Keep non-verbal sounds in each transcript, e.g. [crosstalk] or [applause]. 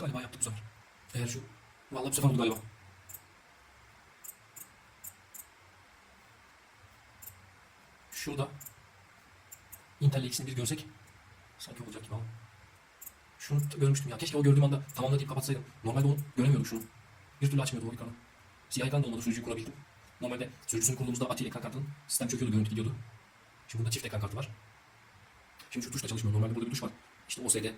Galiba yaptık bu. Eğer şu... Vallahi bu sefer oldu galiba. Şurada Intel ikisini bir görsek sanki olacak gibi ama. Şunu görmüştüm ya. Keşke o gördüğüm anda tamamla deyip kapatsaydım. Normalde onu göremiyorduk şunu. Bir türlü açmıyordu o ekranı. Siyah ekran da olmadı sürücüyü kurabildim. Normalde sürücüsünü kurduğumuzda Ati ekran kartının sistem çöküyordu, görüntü gidiyordu. Şimdi bunda çift ekran kartı var. Şimdi şu tuş çalışmıyor. Normalde burada bir tuş var. İşte OSD e,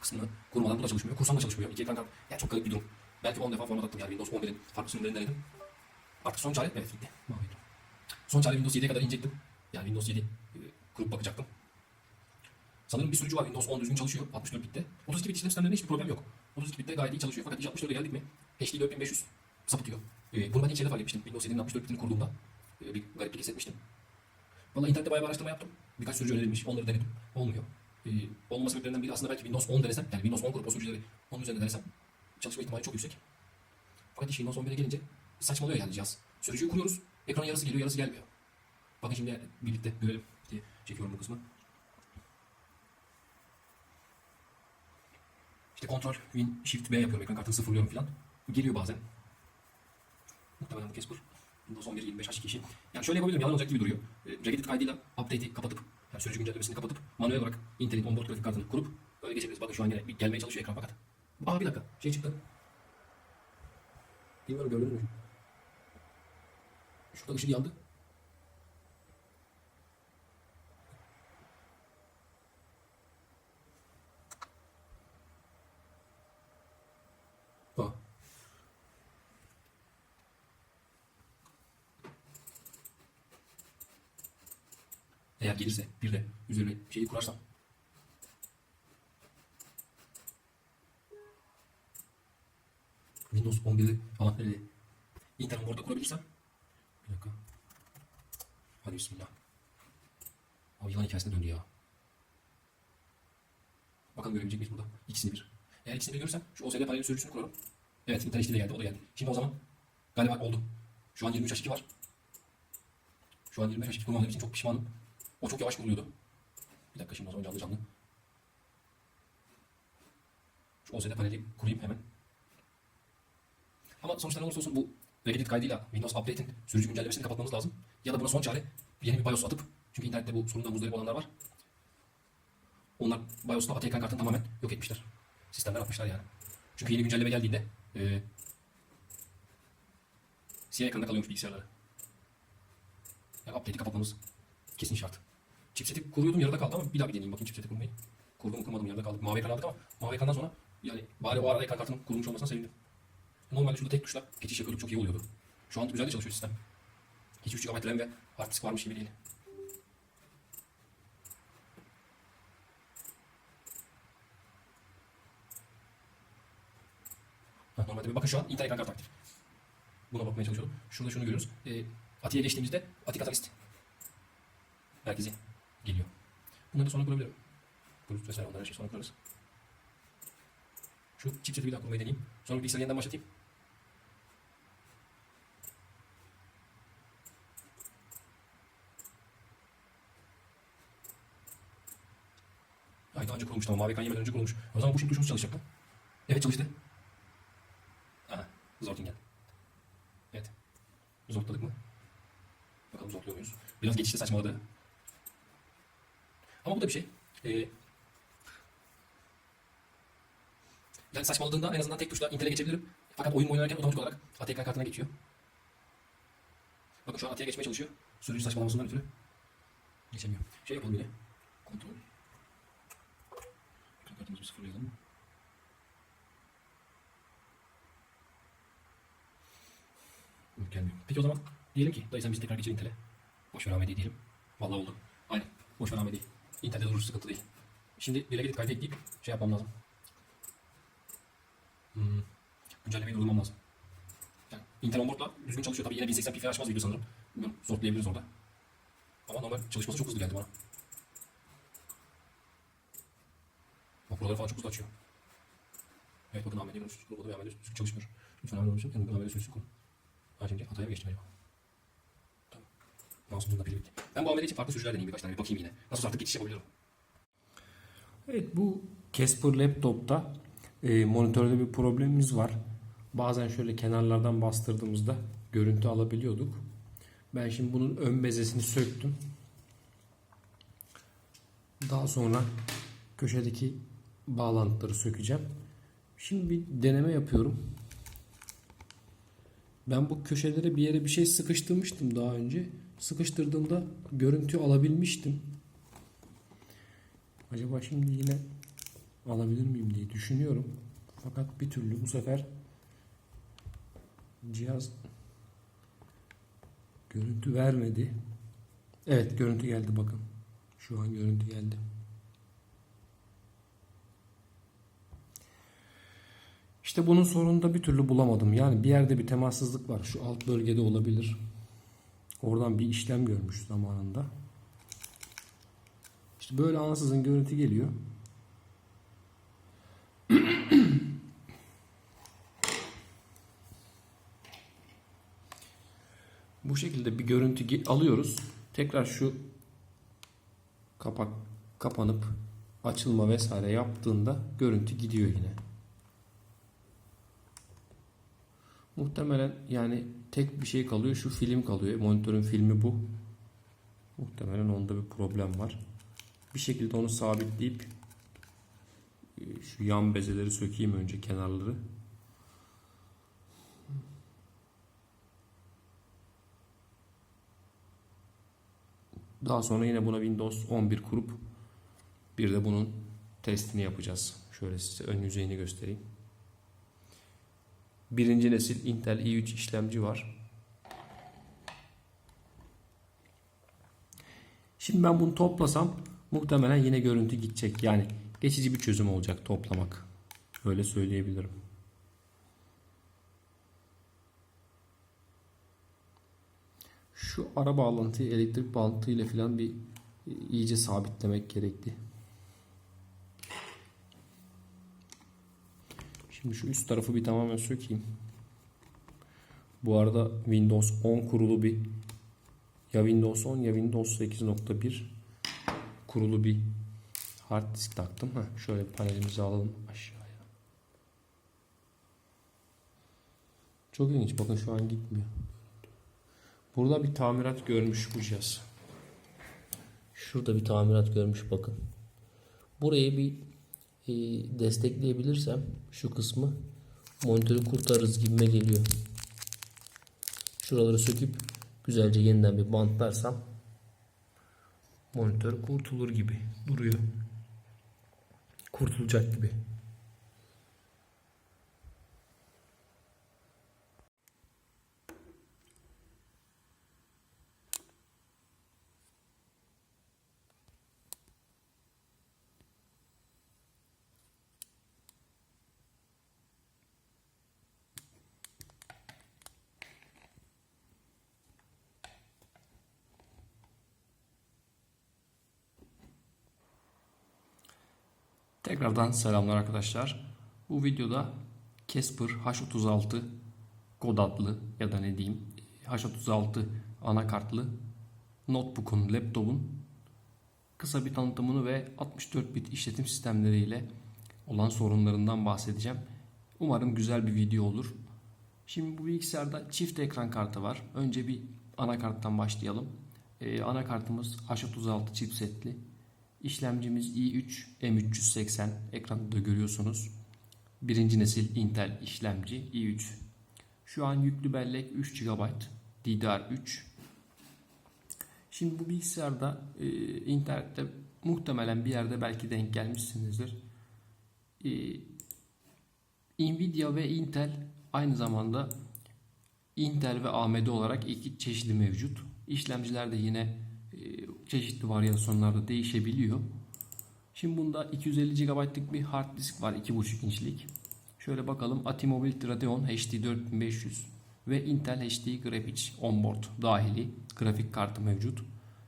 kısmını kurmadan bu da çalışmıyor. Kursam da çalışmıyor. İki ekran kart. Yani çok garip bir durum. Belki 10 defa format attım yani Windows 11'in farklı sürümlerini denedim. Artık son çare evet gitti. Son çare Windows 7'ye kadar inecektim. Yani Windows 7 e, kurup bakacaktım. Sanırım bir sürücü var Windows 10 düzgün çalışıyor 64 bitte. 32 bit işlem sistemlerinde hiçbir problem yok. 32 bitte gayet iyi çalışıyor fakat 64'e geldik mi HD 4500 sapıtıyor. Ee, bunu ben ilk şeyde fark etmiştim. Windows 7'nin 64 bitini kurduğumda e, bir gariplik hissetmiştim. Valla internette bayağı bir araştırma yaptım. Birkaç sürücü önerilmiş. Onları denedim. Olmuyor. Ee, olmama sebeplerinden biri aslında belki Windows 10 denesem, yani Windows 10 kurup o sürücüleri onun üzerinde denesem çalışma ihtimali çok yüksek. Fakat iş Windows 11'e gelince saçmalıyor yani cihaz. Sürücüyü kuruyoruz. Ekranın yarısı geliyor, yarısı gelmiyor. Bakın şimdi birlikte görelim diye çekiyorum bu kısmı. İşte kontrol, win, shift B yapıyorum. Ekran kartını sıfırlıyorum falan. Geliyor bazen. Muhtemelen bu kez bu. Windows 11 25 H2 işi. Yani şöyle yapabilirim. Yalan olacak gibi duruyor. E, Regedit kaydıyla update'i kapatıp, yani sürücü güncellemesini kapatıp manuel olarak Intel'in onboard grafik kartını kurup öyle geçebiliriz. Bakın şu an yine bir gelmeye çalışıyor ekran fakat. Aa bir dakika. Şey çıktı. Bilmiyorum gördünüz mü? Şurada ışık yandı. Aa. Eğer gelirse bir de üzerine şeyi kurarsam. Windows 11'i falan e, internet orada kurabilirsem. Bir dakika. Hadi bismillah. Abi yılan hikayesine döndü ya. Bakalım görebilecek miyiz burada? İkisini bir. Eğer ikisini bir görürsem şu OSD paneli sürücüsünü kurarım. Evet internet de geldi o da geldi. Şimdi o zaman galiba oldu. Şu an 23 H2 var. Şu an 25 H2 kurmadığım için çok pişmanım. O çok yavaş kuruluyordu. Bir dakika şimdi o zaman canlı canlı. Şu OSD paneli kurayım hemen. Ama sonuçta ne olursa olsun bu Regedit kaydıyla Windows Update'in sürücü güncellemesini kapatmamız lazım. Ya da buna son çare yeni bir BIOS atıp çünkü internette bu sorundan muzdarip olanlar var. Onlar BIOS'ta AT ekran kartını tamamen yok etmişler. Sistemler atmışlar yani. Çünkü yeni güncelleme geldiğinde e, siyah ekranda kalıyormuş bilgisayarları. Yani update'i kapatmamız kesin şart. Chipset'i kuruyordum yarıda kaldı ama bir daha bir deneyeyim bakayım chipset'i kurmayı. Kurdum kurmadım yarıda kaldı. Mavi ekran aldık ama mavi ekrandan sonra yani bari o arada ekran kartının kurulmuş olmasına sevindim. Normalde şurada tek tuşla geçiş yapıyorduk çok iyi oluyordu. Şu an güzel de çalışıyor sistem. Hiç 3 GB RAM ve hard disk varmış gibi değil. Normalde bir bakın şu an Intel ekran kartı aktif. Buna bakmaya çalışıyordum. Şurada şunu görüyoruz. E, Ati'ye geçtiğimizde Ati Catalyst merkezi geliyor. Bunları da sonra kurabilirim. Bluetooth vesaire onları her şeyi sonra kurarız. Şu chipset'i bir daha kurmayı deneyeyim. Sonra bilgisayarı yeniden başlatayım. Ay daha önce kurulmuş tamam. Mavi ekran yemeden önce kurulmuş. O zaman bu şimdi tuşumuz çalışacak mı? Evet çalıştı. Aha. Zortingen. Evet. Zortladık mı? Bakalım zortluyor muyuz? Biraz geçişte saçmaladı. Ama bu da bir şey. Ee, yani saçmaladığında en azından tek tuşla Intel'e geçebilirim. Fakat oyun oynarken otomatik olarak AT ekran kartına geçiyor. Bakın şu an AT'ye geçmeye çalışıyor. Sürücü saçmalamasından ötürü. Geçemiyor. Şey yapalım yine. Kontrol. Ekran kartımızı bir sıfırlayalım. Yok, Gelmiyor. Peki o zaman diyelim ki dayı sen bizi tekrar geçir Intel'e. Boş ver Ahmet'i diyelim. Vallahi oldu. Aynen. Boş ver Ahmet'i. Intel'de durur sıkıntı değil. Şimdi dile gidip ekleyip şey yapmam lazım. Hmm. Güncellemeyi durdurmam lazım. Yani Intel onboard'la düzgün çalışıyor. Tabii yine 1080p falan açmaz video sanırım. Bilmiyorum. Zorlayabiliriz orada. Ama normal çalışması çok hızlı geldi bana. Bak buraları falan çok hızlı açıyor. Evet bakın Ahmet'e görüyorsunuz. Kurulmadı ve Ahmet'e düzgün çalışmıyor. Lütfen Ahmet'e olursun. Yani Ahmet'e sürüsü kurun. Ha şimdi hataya mı geçtim acaba? Pili bitti. Ben bu Ahmet'e için farklı sürücüler deneyeyim birkaç tane. Bir bakayım yine. Nasıl artık geçiş yapabilirim. Evet bu Casper Laptop'ta e, monitörde bir problemimiz var. Bazen şöyle kenarlardan bastırdığımızda görüntü alabiliyorduk. Ben şimdi bunun ön bezesini söktüm. Daha sonra köşedeki bağlantıları sökeceğim. Şimdi bir deneme yapıyorum. Ben bu köşelere bir yere bir şey sıkıştırmıştım daha önce. Sıkıştırdığımda görüntü alabilmiştim. Acaba şimdi yine alabilir miyim diye düşünüyorum. Fakat bir türlü bu sefer cihaz görüntü vermedi. Evet görüntü geldi bakın. Şu an görüntü geldi. İşte bunun sorununu da bir türlü bulamadım. Yani bir yerde bir temassızlık var. Şu alt bölgede olabilir. Oradan bir işlem görmüş zamanında. İşte böyle ansızın görüntü geliyor. [clears throat] Bu şekilde bir görüntü alıyoruz. Tekrar şu kapak kapanıp açılma vesaire yaptığında görüntü gidiyor yine. Muhtemelen yani tek bir şey kalıyor. Şu film kalıyor. Monitörün filmi bu. Muhtemelen onda bir problem var. Bir şekilde onu sabitleyip e, şu yan bezeleri sökeyim önce kenarları. Daha sonra yine buna Windows 11 kurup bir de bunun testini yapacağız. Şöyle size ön yüzeyini göstereyim. Birinci nesil Intel i3 işlemci var. Şimdi ben bunu toplasam muhtemelen yine görüntü gidecek. Yani geçici bir çözüm olacak toplamak. Öyle söyleyebilirim. Şu ara bağlantıyı elektrik bağlantıyla falan bir iyice sabitlemek gerekli. Şimdi şu üst tarafı bir tamamen sökeyim. Bu arada Windows 10 kurulu bir ya Windows 10 ya Windows 8.1 kurulu bir hard disk taktım. Heh, şöyle panelimizi alalım aşağıya. Çok ilginç. Bakın şu an gitmiyor. Burada bir tamirat görmüş bu cihaz. Şurada bir tamirat görmüş bakın. Burayı bir destekleyebilirsem şu kısmı monitörü kurtarırız gibime geliyor. Şuraları söküp güzelce yeniden bir bantlarsam monitör kurtulur gibi duruyor. Kurtulacak gibi. Tekrardan selamlar arkadaşlar. Bu videoda Casper H36 kod adlı ya da ne diyeyim H36 anakartlı notebook'un, laptop'un kısa bir tanıtımını ve 64 bit işletim sistemleriyle olan sorunlarından bahsedeceğim. Umarım güzel bir video olur. Şimdi bu bilgisayarda çift ekran kartı var. Önce bir anakarttan başlayalım. Ee, anakartımız H36 chipsetli. İşlemcimiz i3 M380 ekranda da görüyorsunuz. Birinci nesil Intel işlemci i3. Şu an yüklü bellek 3 GB DDR3. Şimdi bu bilgisayarda e, internette muhtemelen bir yerde belki denk gelmişsinizdir. E, Nvidia ve Intel aynı zamanda Intel ve AMD olarak iki çeşidi mevcut. İşlemciler de yine çeşitli varyasyonlarda değişebiliyor. Şimdi bunda 250 GB'lık bir hard disk var 2.5 inçlik. Şöyle bakalım ATI Mobility Radeon HD 4500 ve Intel HD Graphics onboard dahili grafik kartı mevcut.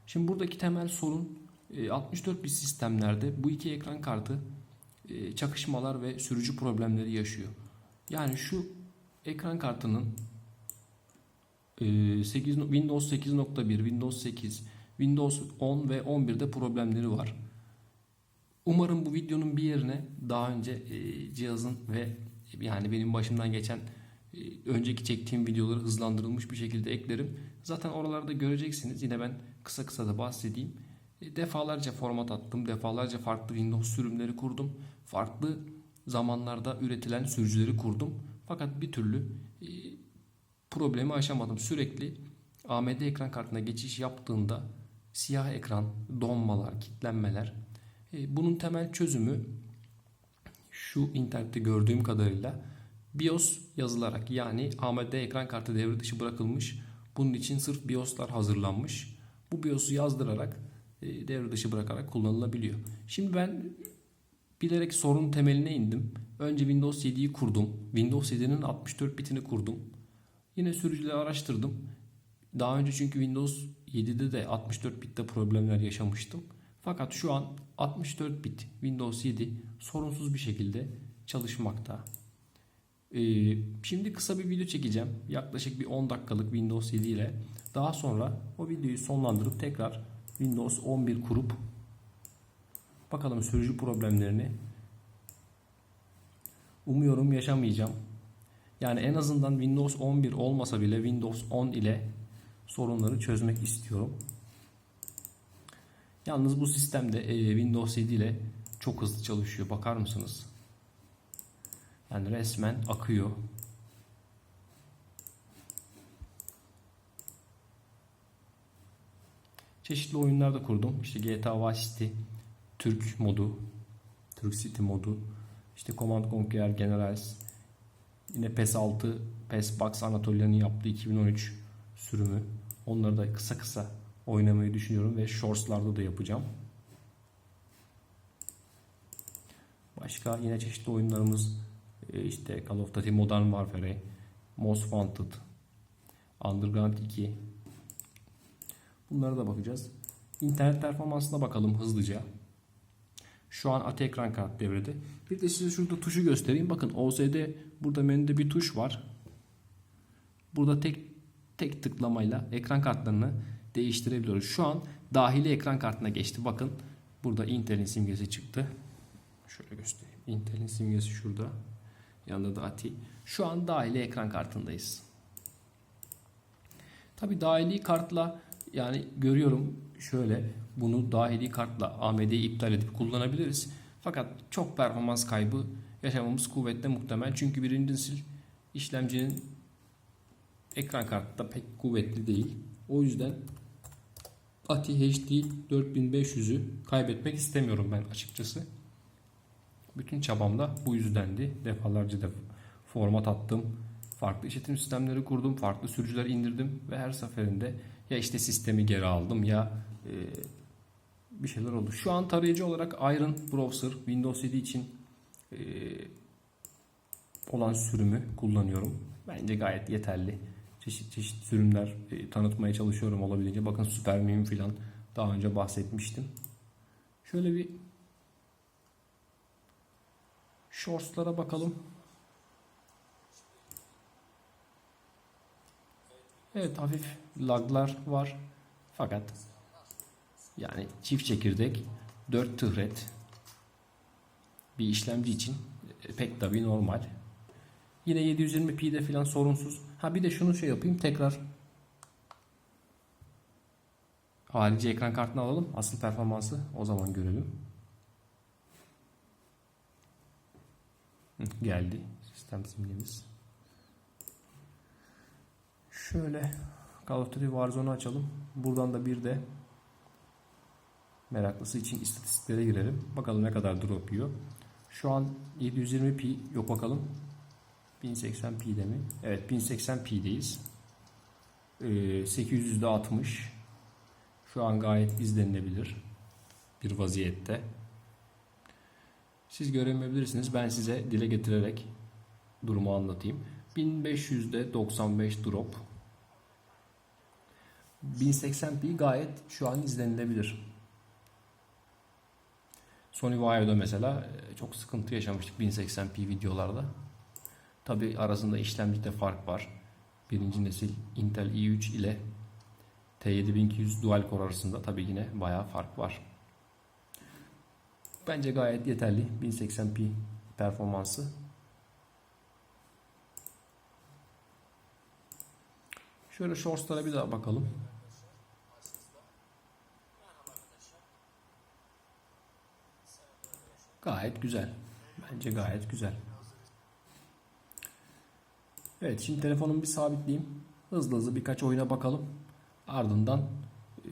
Şimdi buradaki temel sorun e, 64 bit sistemlerde bu iki ekran kartı e, çakışmalar ve sürücü problemleri yaşıyor. Yani şu ekran kartının e, 8, Windows 8.1, Windows 8, Windows 10 ve 11'de problemleri var. Umarım bu videonun bir yerine daha önce e, cihazın ve yani benim başımdan geçen e, önceki çektiğim videoları hızlandırılmış bir şekilde eklerim. Zaten oralarda göreceksiniz. Yine ben kısa kısa da bahsedeyim. E, defalarca format attım. Defalarca farklı Windows sürümleri kurdum. Farklı zamanlarda üretilen sürücüleri kurdum. Fakat bir türlü problemi aşamadım. Sürekli AMD ekran kartına geçiş yaptığında siyah ekran, donmalar, kilitlenmeler. E, bunun temel çözümü şu internette gördüğüm kadarıyla BIOS yazılarak yani AMD ekran kartı devre dışı bırakılmış. Bunun için sırf BIOS'lar hazırlanmış. Bu BIOS'u yazdırarak e, devre dışı bırakarak kullanılabiliyor. Şimdi ben bilerek sorunun temeline indim. Önce Windows 7'yi kurdum. Windows 7'nin 64 bitini kurdum. Yine sürücüleri araştırdım. Daha önce çünkü Windows 7'de de 64 bitte problemler yaşamıştım. Fakat şu an 64 bit Windows 7 sorunsuz bir şekilde çalışmakta. Ee, şimdi kısa bir video çekeceğim. Yaklaşık bir 10 dakikalık Windows 7 ile. Daha sonra o videoyu sonlandırıp tekrar Windows 11 kurup bakalım sürücü problemlerini umuyorum yaşamayacağım. Yani en azından Windows 11 olmasa bile Windows 10 ile sorunları çözmek istiyorum. Yalnız bu sistemde e, Windows 7 ile çok hızlı çalışıyor. Bakar mısınız? Yani resmen akıyor. Çeşitli oyunlar da kurdum. İşte GTA Vice City, Türk modu, Türk City modu, işte Command Conquer Generals, yine PES 6, PES Box Anatolia'nın yaptığı 2013 sürümü. Onları da kısa kısa oynamayı düşünüyorum ve Shorts'larda da yapacağım. Başka yine çeşitli oyunlarımız e, işte Call of Duty Modern Warfare, Most Wanted, Underground 2. Bunlara da bakacağız. İnternet performansına bakalım hızlıca. Şu an AT ekran kart devrede. Bir de size şurada tuşu göstereyim. Bakın OSD burada menüde bir tuş var. Burada tek tek tıklamayla ekran kartlarını değiştirebiliyoruz. Şu an dahili ekran kartına geçti. Bakın burada Intel'in simgesi çıktı. Şöyle göstereyim. Intel'in simgesi şurada. Yanında da ATI. Şu an dahili ekran kartındayız. Tabi dahili kartla yani görüyorum şöyle bunu dahili kartla AMD'yi iptal edip kullanabiliriz. Fakat çok performans kaybı yaşamamız kuvvetle muhtemel. Çünkü birinci nesil işlemcinin ekran kartı da pek kuvvetli değil. O yüzden ATI HD 4500'ü kaybetmek istemiyorum ben açıkçası. Bütün çabam da bu yüzdendi. Defalarca da format attım. Farklı işletim sistemleri kurdum. Farklı sürücüler indirdim. Ve her seferinde ya işte sistemi geri aldım ya e, bir şeyler oldu. Şu an tarayıcı olarak Iron Browser Windows 7 için e, olan sürümü kullanıyorum. Bence gayet yeterli. Çeşit çeşit sürümler e, tanıtmaya çalışıyorum olabildiğince. Bakın Super Meme filan daha önce bahsetmiştim. Şöyle bir Shorts'lara bakalım. Evet hafif laglar var. Fakat yani çift çekirdek 4 thread bir işlemci için e, pek tabii normal. Yine 720p'de falan sorunsuz. Ha bir de şunu şey yapayım tekrar harici ekran kartını alalım. Asıl performansı o zaman görelim. Geldi sistem simgemiz. Şöyle Call of Duty Warzone'u açalım. Buradan da bir de meraklısı için istatistiklere girelim. Bakalım ne kadar drop yiyor. Şu an 720p yok bakalım. 1080p'de mi? Evet 1080p'deyiz. Ee, 800'de 60. Şu an gayet izlenilebilir bir vaziyette. Siz göremeyebilirsiniz. Ben size dile getirerek durumu anlatayım. 1500'de 95 drop. 1080p gayet şu an izlenilebilir. Sony Vaio'da mesela e, çok sıkıntı yaşamıştık 1080p videolarda. Tabi arasında işlemcide fark var. Birinci nesil Intel i3 ile T7200 dual core arasında tabi yine bayağı fark var. Bence gayet yeterli 1080p performansı. Şöyle shortslara bir daha bakalım. Gayet güzel. Bence gayet güzel. Evet şimdi telefonumu bir sabitleyeyim. Hızlı hızlı birkaç oyuna bakalım. Ardından e,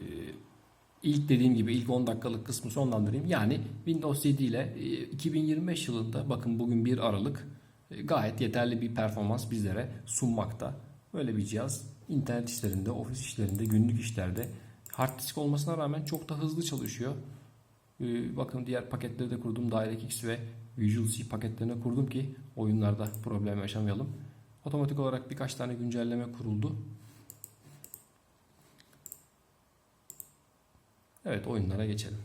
ilk dediğim gibi ilk 10 dakikalık kısmı sonlandırayım. Yani Windows 7 ile e, 2025 yılında bakın bugün 1 Aralık e, gayet yeterli bir performans bizlere sunmakta. Böyle bir cihaz internet işlerinde, ofis işlerinde, günlük işlerde hard disk olmasına rağmen çok da hızlı çalışıyor. E, bakın diğer paketleri de kurdum. DirectX ve Visual C paketlerine kurdum ki oyunlarda problem yaşamayalım. Otomatik olarak birkaç tane güncelleme kuruldu. Evet oyunlara geçelim.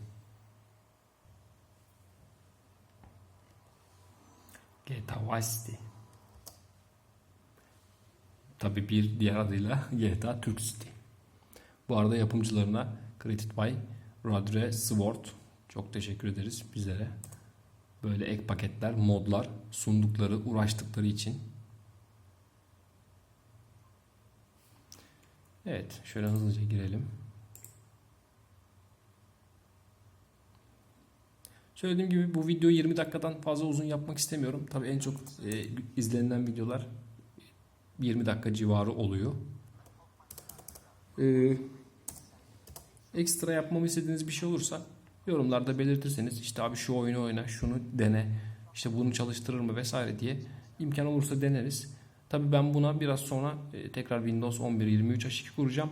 GTA Vice City. Tabi bir diğer adıyla [laughs] GTA Türk City. Bu arada yapımcılarına Created by Radre Sword çok teşekkür ederiz bizlere. Böyle ek paketler, modlar sundukları, uğraştıkları için. Evet, şöyle hızlıca girelim. Söylediğim gibi bu videoyu 20 dakikadan fazla uzun yapmak istemiyorum. Tabii en çok e, izlenilen videolar 20 dakika civarı oluyor. Ee, ekstra yapmamı istediğiniz bir şey olursa yorumlarda belirtirseniz işte abi şu oyunu oyna, şunu dene, işte bunu çalıştırır mı vesaire diye imkan olursa deneriz. Tabii ben buna biraz sonra e, tekrar Windows 11 23 H2 kuracağım.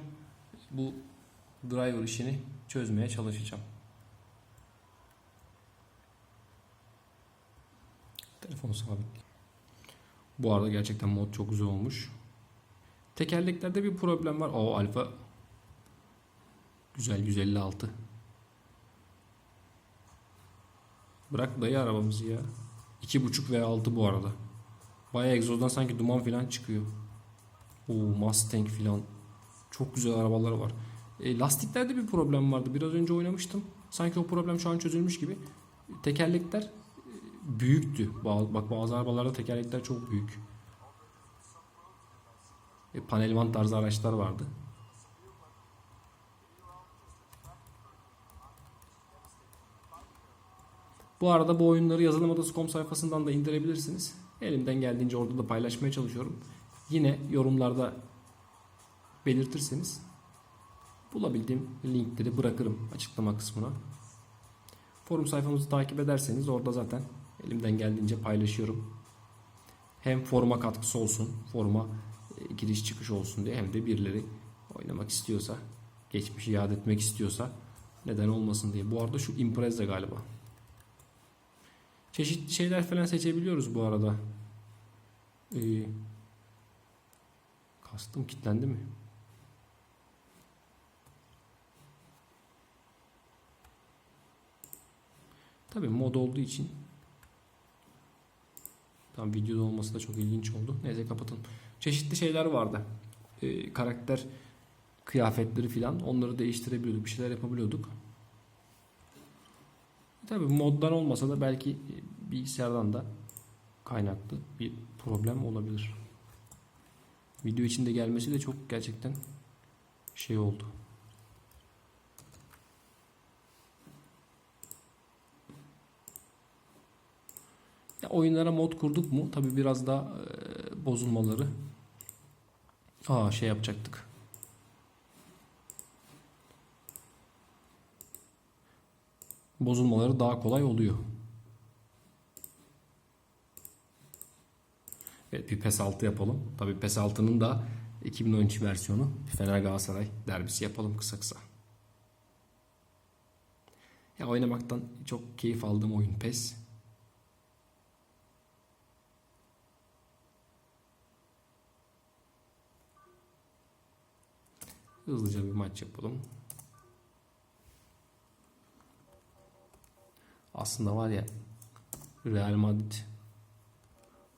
Bu driver işini çözmeye çalışacağım. Telefonu sabit. Bu arada gerçekten mod çok güzel olmuş. Tekerleklerde bir problem var. O alfa güzel 156. Bırak dayı arabamızı ya. 2.5 ve 6 bu arada. Bayağı egzozdan sanki duman falan çıkıyor. Oo Mustang falan. Çok güzel arabalar var. E, lastiklerde bir problem vardı. Biraz önce oynamıştım. Sanki o problem şu an çözülmüş gibi. Tekerlekler e, büyüktü. Ba- Bak bazı arabalarda tekerlekler çok büyük. E, panel van tarzı araçlar vardı. Bu arada bu oyunları yazılımadası.com sayfasından da indirebilirsiniz. Elimden geldiğince orada da paylaşmaya çalışıyorum. Yine yorumlarda belirtirseniz bulabildiğim linkleri bırakırım açıklama kısmına. Forum sayfamızı takip ederseniz orada zaten elimden geldiğince paylaşıyorum. Hem foruma katkısı olsun, foruma e, giriş çıkış olsun diye hem de birileri oynamak istiyorsa, geçmişi yad etmek istiyorsa neden olmasın diye. Bu arada şu Impreza galiba. Çeşitli şeyler falan seçebiliyoruz bu arada. Ee, kastım kilitlendi mi? Tabii mod olduğu için Tam videoda olması da çok ilginç oldu. Neyse kapatın. Çeşitli şeyler vardı. Ee, karakter kıyafetleri filan onları değiştirebiliyorduk. Bir şeyler yapabiliyorduk. Tabii moddan olmasa da belki bilgisayardan da kaynaklı bir problem olabilir. Video içinde gelmesi de çok gerçekten şey oldu. Ya oyunlara mod kurduk mu? Tabii biraz daha e, bozulmaları. Aa şey yapacaktık. Bozulmaları daha kolay oluyor. Evet bir PES 6 yapalım. Tabii PES 6'nın da 2013 versiyonu Fener Galatasaray derbisi yapalım kısa kısa. Ya oynamaktan çok keyif aldığım oyun PES. Hızlıca bir maç yapalım. Aslında var ya Real Madrid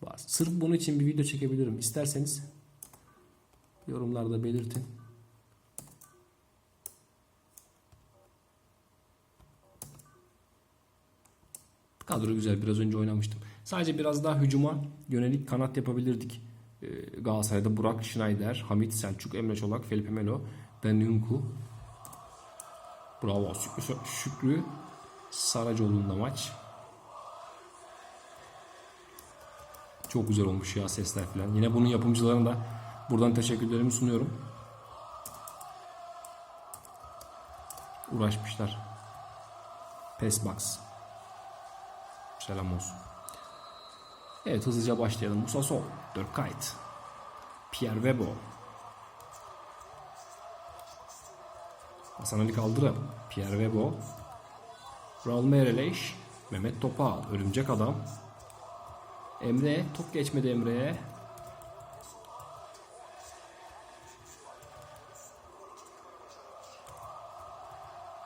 var. Sırf bunun için bir video çekebilirim. İsterseniz yorumlarda belirtin. Kadro güzel. Biraz önce oynamıştım. Sadece biraz daha hücuma yönelik kanat yapabilirdik. Ee, Galatasaray'da Burak Schneider, Hamit Selçuk, Emre Çolak, Felipe Melo, Ben. Bravo. Şükrü, Şükrü Saracoğlu'nda maç. Çok güzel olmuş ya sesler falan. Yine bunun yapımcılarına da buradan teşekkürlerimi sunuyorum. Uğraşmışlar. Pestbox. Selam olsun. Evet hızlıca başlayalım. Musa Sol, Dirk Pierre Webo, Hasan Ali Kaldırım, Pierre Webo, Raul Mereleş, Mehmet Topal, Örümcek Adam, Emre, top geçmedi Emre'ye.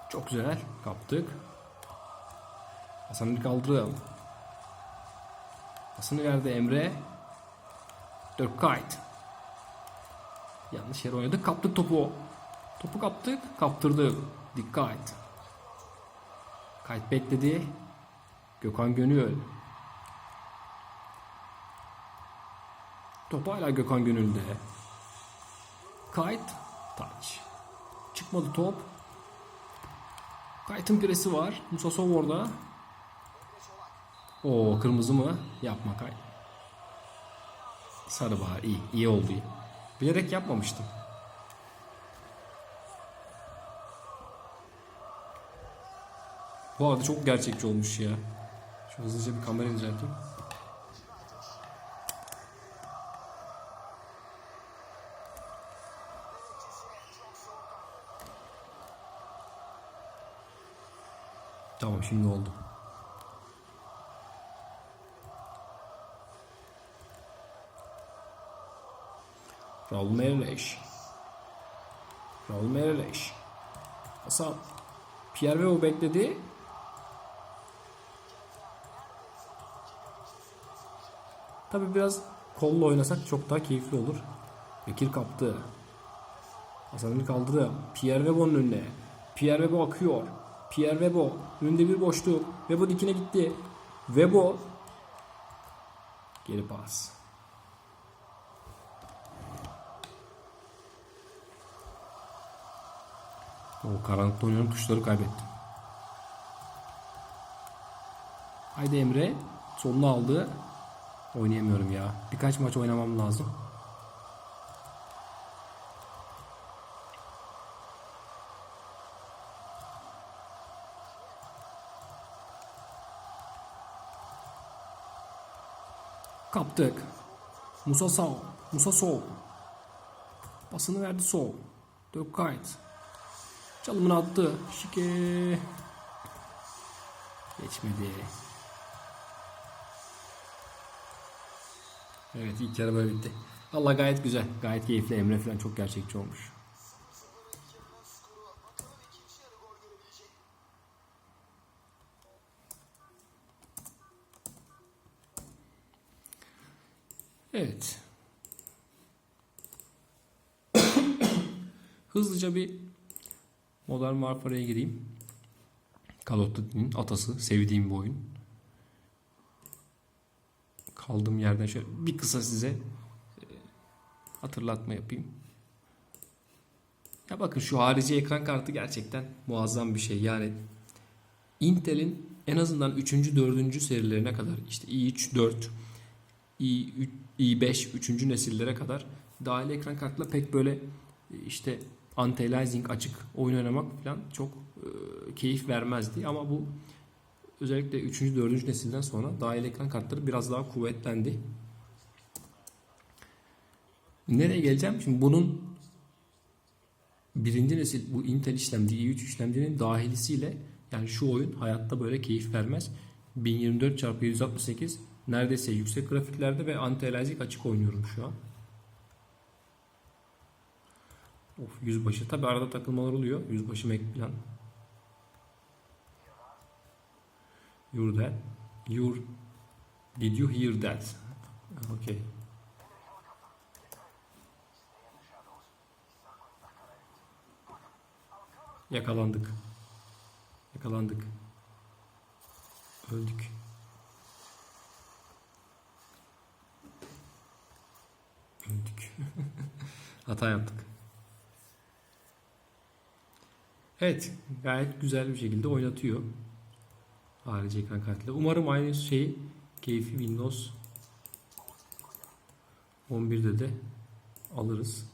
Çok güzel, kaptık. Hasan Ali Kaldırım, Pasını verdi Emre. Dirk Kuyt. Yanlış yere oynadık. Kaptık topu. Topu kaptık. Kaptırdık. Dikkat. Kayıt bekledi. Gökhan Gönül. Top hala Gökhan Gönül'de. Kayıt. Taç. Çıkmadı top. Kayıt'ın piresi var. Musa Sov orada. O kırmızı mı? Yapma kay. Sarı bahar iyi. iyi oldu. Bilerek yapmamıştım. Bu arada çok gerçekçi olmuş ya. Şu hızlıca bir kamera düzelteyim. Tamam şimdi oldu. Raul Merleş. Raul Merleş. Hasan. Pierre Veo bekledi. Tabi biraz kolla oynasak çok daha keyifli olur. Bekir kaptı. Hasan'ı kaldırdı. Pierre Vebo'nun önüne. Pierre Vebo akıyor. Pierre Vebo. Önünde bir boşluk. Vebo dikine gitti. Vebo. Geri pas. O karanlıkta oynuyorum tuşları kaybettim. Haydi Emre. Sonunu aldı. Oynayamıyorum ya. Birkaç maç oynamam lazım. Kaptık. Musa sağ. Musa sol. Pasını verdi sol. Dök kayıt. Çalımını attı. Şike. Geçmedi. Evet ilk yarı böyle bitti. Valla gayet güzel. Gayet keyifli. Emre falan çok gerçekçi olmuş. Evet. [coughs] Hızlıca bir Modern Warfare'ye gireyim. Call of Duty'nin atası. Sevdiğim bir oyun. Kaldığım yerden şöyle bir kısa size e, hatırlatma yapayım. Ya bakın şu harici ekran kartı gerçekten muazzam bir şey. Yani Intel'in en azından 3. 4. serilerine kadar işte i3, 4, i3, i5, 3. nesillere kadar dahil ekran kartla pek böyle e, işte anti-aliasing açık oyun oynamak falan çok e, keyif vermezdi ama bu özellikle 3. 4. nesilden sonra dahil ekran kartları biraz daha kuvvetlendi. Nereye geleceğim? Şimdi bunun birinci nesil bu Intel işlemci, i3 işlemcinin dahilisiyle yani şu oyun hayatta böyle keyif vermez. 1024 x 168 neredeyse yüksek grafiklerde ve anti-aliasing açık oynuyorum şu an. Of yüzbaşı. Tabi arada takılmalar oluyor. Yüzbaşı Mac plan. Your dad. Your Did you hear that? Okay. Yakalandık. Yakalandık. Öldük. Öldük. [laughs] Hata yaptık. Evet, gayet güzel bir şekilde oynatıyor. Harici ekran kartıyla. Umarım aynı şey keyfi Windows 11'de de alırız.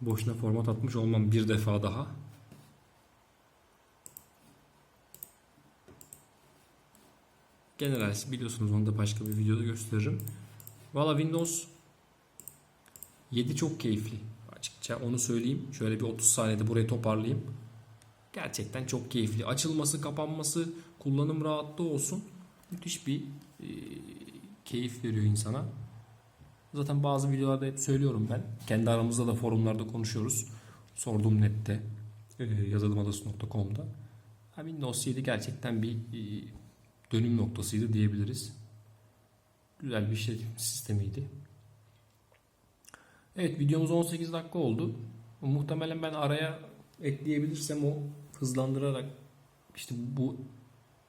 Boşuna format atmış olmam bir defa daha. General biliyorsunuz onu da başka bir videoda gösteririm. Valla Windows 7 çok keyifli. Açıkça onu söyleyeyim. Şöyle bir 30 saniyede burayı toparlayayım. Gerçekten çok keyifli. Açılması, kapanması, kullanım rahatlığı olsun. Müthiş bir e, keyif veriyor insana. Zaten bazı videolarda hep söylüyorum ben. Kendi aramızda da forumlarda konuşuyoruz. Sordum nette, e, yazılımadası.com'da. Ha, Windows 7 gerçekten bir e, dönüm noktasıydı diyebiliriz. Güzel bir işletim sistemiydi. Evet videomuz 18 dakika oldu. Muhtemelen ben araya ekleyebilirsem o hızlandırarak işte bu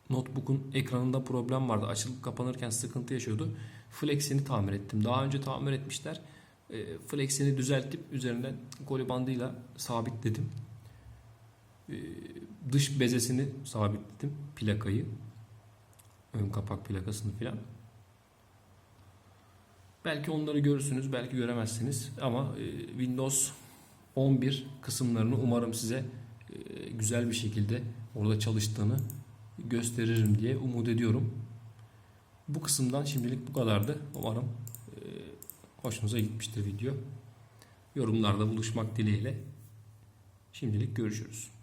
notebook'un ekranında problem vardı. Açılıp kapanırken sıkıntı yaşıyordu. Flex'ini tamir ettim. Daha önce tamir etmişler. E, Flex'ini düzeltip üzerinden koli bandıyla sabitledim. E, dış bezesini sabitledim. Plakayı. Ön kapak plakasını filan. Belki onları görürsünüz, belki göremezsiniz ama e, Windows 11 kısımlarını umarım size güzel bir şekilde orada çalıştığını gösteririm diye umut ediyorum. Bu kısımdan şimdilik bu kadardı. Umarım e, hoşunuza gitmiştir video. Yorumlarda buluşmak dileğiyle. Şimdilik görüşürüz.